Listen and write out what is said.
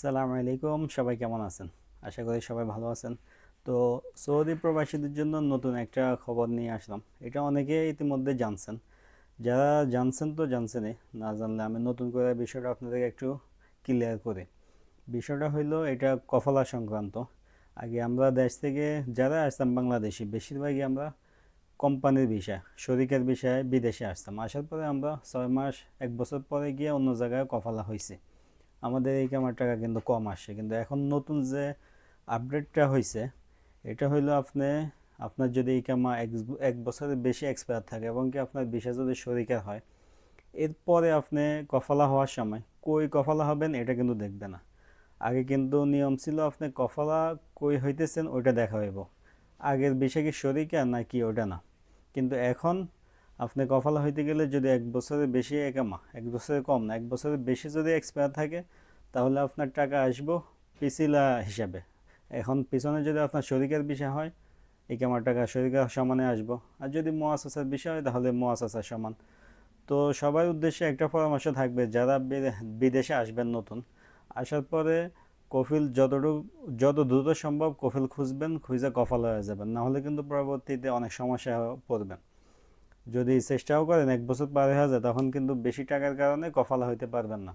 আসসালামু আলাইকুম। সবাই কেমন আছেন? আশা করি সবাই ভালো আছেন। তো সৌদি প্রবাসীদের জন্য নতুন একটা খবর নিয়ে আসলাম। এটা অনেকে ইতিমধ্যে জানছেন। যারা জানছেন তো জানছেনই। না জানলে আমি নতুন করে বিষয়টা আপনাদের একটু ক্লিয়ার করি। বিষয়টা হইল, এটা কফলা সংক্রান্ত। আগে আমরা দেশ থেকে যারা আসতাম বাংলাদেশি, বেশিরভাগই আমরা কোম্পানির বিষয় শরিকের বিষয়ে বিদেশে আসতাম। আসার পরে আমরা ছয় মাস, এক বছর পরে গিয়ে অন্য জায়গায় কফালা হয়েছে আমাদের এই কামার টাকা কিন্তু কম আসে। কিন্তু এখন নতুন যে আপডেটটা হয়েছে এটা হইল আপনি, আপনার যদি এই কামা এক বছরের বেশি এক্সপায়ার থাকে এবং কি আপনার বিষয় যদি শরিকের হয়, এরপরে আপনি কফালা হওয়ার সময় কই কফালা হবেন এটা কিন্তু দেখবে না। আগে কিন্তু নিয়ম ছিল আপনি কফালা কই হইতেছেন ওইটা দেখা হইব। আগের বিষয় কি শরিকা নাকি ওটা না। কিন্তু এখন আপনি কফালা হইতে গেলে যদি এক বছরের বেশি একামা এক বছরের কম না, এক বছরের বেশি যদি এক্সপায়ার থাকে, তাহলে আপনার টাকা আসব পিছিলা হিসাবে। এখন পিছনে যদি আপনার শরিকের বিষয় হয় একামার টাকা শরিকের সমানে আসব। আর যদি মোয়াসাসার বিষয় হয়, তাহলে মোয়াসাসার সমান। তো সবার উদ্দেশ্যে একটা পরামর্শ থাকবে, যারা বিদেশে আসবেন নতুন, আসার পরে কফিল যতটুকু, যত দ্রুত সম্ভব কফিল খুঁজবেন, খুঁজে কফাল হয়ে যাবেন। নাহলে কিন্তু পরবর্তীতে অনেক সমস্যা পড়বেন। যদি চেষ্টাও করেন, এক বছর পার হয়ে যায়, তখন কিন্তু বেশি টাকার কারণে কফালা হইতে পারবেন না।